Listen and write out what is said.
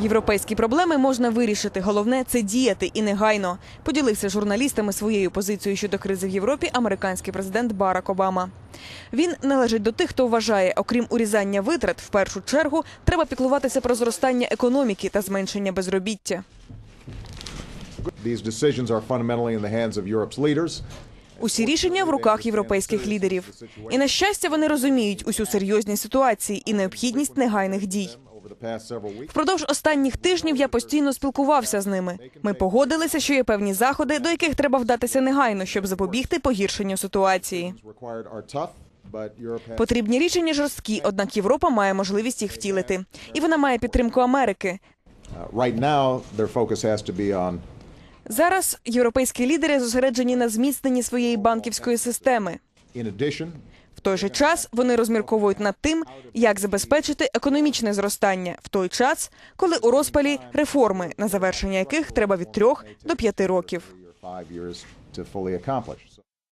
Європейські проблеми можна вирішити. Головне це діяти і негайно. Поділився журналістами своєю позицією щодо кризи в Європі американський президент Барак Обама. Він належить до тих, хто вважає, окрім урізання витрат, в першу чергу треба піклуватися про зростання економіки та зменшення безробіття. Усі рішення в руках європейських лідерів. І на щастя, вони розуміють усю серйозність ситуації і необхідність негайних дій. Впродовж останніх тижнів я постійно спілкувався з ними. Ми погодилися, що є певні заходи, до яких треба вдатися негайно, щоб запобігти погіршенню ситуації. Потрібні рішення жорсткі, однак Європа має можливість їх втілити, і вона має підтримку Америки. uh, Зараз європейські лідери зосереджені на зміцненні своєї банківської системи. В той же час вони розмірковують над тим, як забезпечити економічне зростання в той час, коли у розпалі реформи, на завершення яких треба від трьох до п'яти років.